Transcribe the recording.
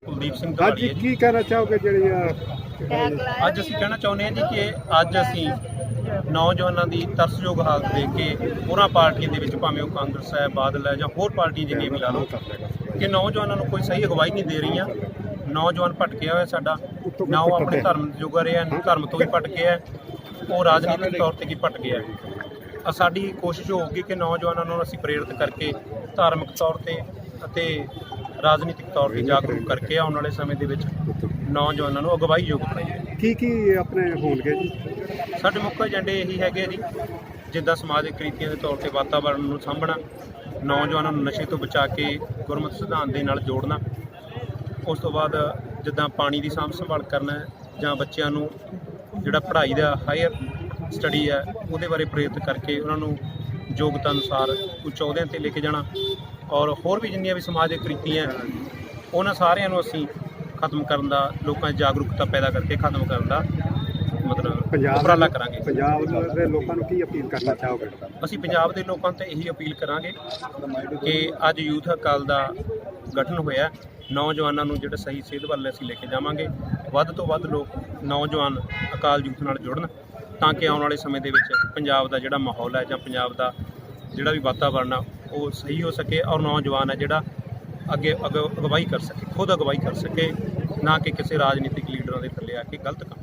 ਕੁਲਦੀਪ ਸਿੰਘ ਅੱਜ ਹੈ ਜੀ। ਕੀ ਕਹਿਣਾ ਚਾਹੋਗੇ ਜਿਹੜੀ ਆ ਅੱਜ ਅਸੀਂ ਕਹਿਣਾ ਚਾਹੁੰਦੇ ਹਾਂ ਜੀ ਕਿ ਅੱਜ ਅਸੀਂ ਨੌਜਵਾਨਾਂ ਦੀ ਤਰਸਯੋਗ ਹਾਲਤ ਦੇਖ ਕੇ ਹੋਰਾਂ ਪਾਰਟੀਆਂ ਦੇ ਵਿੱਚ ਭਾਵੇਂ ਉਹ ਕਾਂਗਰਸ ਹੈ ਬਾਦਲ ਹੈ ਜਾਂ ਹੋਰ ਪਾਰਟੀ ਜਿੰਨੀਆਂ ਵੀ ਲਾ ਲਓ ਕਿ ਨੌਜਵਾਨਾਂ ਨੂੰ ਕੋਈ ਸਹੀ ਅਗਵਾਈ ਨਹੀਂ ਦੇ ਰਹੀਆਂ। ਨੌਜਵਾਨ ਭਟਕਿਆ ਹੋਇਆ ਸਾਡਾ ਨਾ ਉਹ ਆਪਣੇ ਧਰਮ ਜੋਗ ਰਿਹਾ ਧਰਮ ਤੋਂ ਵੀ ਭਟਕਿਆ ਹੈ, ਉਹ ਰਾਜਨੀਤਿਕ ਤੌਰ ਤੇ ਕੀ ਭਟਕ ਗਿਆ ਆ ਸਾਡੀ ਕੋਸ਼ਿਸ਼ ਹੋਊਗੀ ਕਿ ਨੌਜਵਾਨਾਂ ਨੂੰ ਅਸੀਂ ਪ੍ਰੇਰਿਤ ਕਰਕੇ ਧਾਰਮਿਕ ਤੌਰ ਤੇ ਅਤੇ ਰਾਜਨੀਤਿਕ ਤੌਰ ਤੇ ਜਾਗਰੂਕ ਕਰਕੇ ਆਉਣ ਵਾਲੇ ਸਮੇਂ ਦੇ ਵਿੱਚ ਨੌਜਵਾਨਾਂ ਨੂੰ ਅਗਵਾਈ ਯੋਗ ਬਣਾਈਏ। ਕੀ ਕੀ ਆਪਣੇ ਹੋਣਗੇ ਜੀ? ਸਾਡੇ ਮੁੱਖ ਏਜੰਡੇ ਇਹੀ ਹੈਗੇ ਜੀ ਜਿੱਦਾਂ ਸਮਾਜਿਕ ਕ੍ਰਿਤੀਆਂ ਦੇ ਤੌਰ ਤੇ ਵਾਤਾਵਰਣ ਨੂੰ ਸਾਂਭਣਾ ਨੌਜਵਾਨਾਂ ਨੂੰ ਨਸ਼ੇ ਤੋਂ ਬਚਾ ਕੇ ਗੁਰਮਤਿ ਸਿਧਾਂਤ ਦੇ ਨਾਲ ਜੋੜਨਾ ਉਸ ਤੋਂ ਬਾਅਦ ਜਿੱਦਾਂ ਪਾਣੀ ਦੀ ਸਾਂਭ ਸੰਭਾਲ ਕਰਨਾ ਜਾਂ ਬੱਚਿਆਂ ਨੂੰ ਜਿਹੜਾ ਪੜ੍ਹਾਈ ਦਾ ਹਾਇਰ ਸਟੱਡੀ ਹੈ ਉਹਦੇ ਬਾਰੇ ਪ੍ਰੇਰਿਤ ਕਰਕੇ ਉਹਨਾਂ ਨੂੰ ਯੋਗਤਾ ਅਨੁਸਾਰ ਉੱਚ ਅਹੁਦਿਆਂ ਤੇ ਲੈ ਕੇ ਜਾਣਾ ਔਰ ਹੋਰ ਵੀ ਜਿੰਨੀਆਂ ਵੀ ਸਮਾਜਿਕ ਕ੍ਰਿਤੀਆਂ ਹੈ, ਉਹਨਾਂ ਸਾਰਿਆਂ ਨੂੰ ਅਸੀਂ ਖਤਮ ਕਰਨ ਦਾ ਲੋਕਾਂ 'ਚ ਜਾਗਰੂਕਤਾ ਪੈਦਾ ਕਰਕੇ ਖਤਮ ਕਰਨ ਦਾ ਮਤਲਬ ਪੰਜਾਬ ਉਪਰਾਲਾ ਕਰਾਂਗੇ ਪੰਜਾਬ ਦੇ ਲੋਕਾਂ ਨੂੰ ਕੀ ਅਪੀਲ ਕਰਨਾ ਚਾਹੋਗੇ ਅਸੀਂ ਪੰਜਾਬ ਦੇ ਲੋਕਾਂ ਤੋਂ ਇਹੀ ਅਪੀਲ ਕਰਾਂਗੇ ਕਿ ਅੱਜ ਯੂਥ ਅਕਾਲ ਦਾ ਗਠਨ ਹੋਇਆ। ਨੌਜਵਾਨਾਂ ਨੂੰ ਜਿਹੜਾ ਸਹੀ ਸੇਧ ਵੱਲ ਅਸੀਂ ਲੈ ਕੇ ਜਾਵਾਂਗੇ ਵੱਧ ਤੋਂ ਵੱਧ ਲੋਕ ਨੌਜਵਾਨ ਅਕਾਲ ਯੂਥ ਨਾਲ ਜੁੜਨ ਤਾਂ ਕਿ ਆਉਣ ਵਾਲੇ ਸਮੇਂ ਦੇ ਵਿੱਚ ਪੰਜਾਬ ਦਾ ਜਿਹੜਾ ਮਾਹੌਲ ਹੈ ਜਾਂ ਪੰਜਾਬ ਦਾ ਜਿਹੜਾ ਵੀ ਵਾਤਾਵਰਣ ਆ ਉਹ ਸਹੀ ਹੋ ਸਕੇ ਔਰ ਨੌਜਵਾਨ ਹੈ ਜਿਹੜਾ ਅੱਗੇ ਅਗ- ਅਗਵਾਈ ਕਰ ਸਕੇ, ਖੁਦ ਅਗਵਾਈ ਕਰ ਸਕੇ, ਨਾ ਕਿ ਕਿਸੇ ਰਾਜਨੀਤਿਕ ਲੀਡਰਾਂ ਦੇ ਥੱਲੇ ਆ ਕੇ ਗਲਤ ਕੰਮ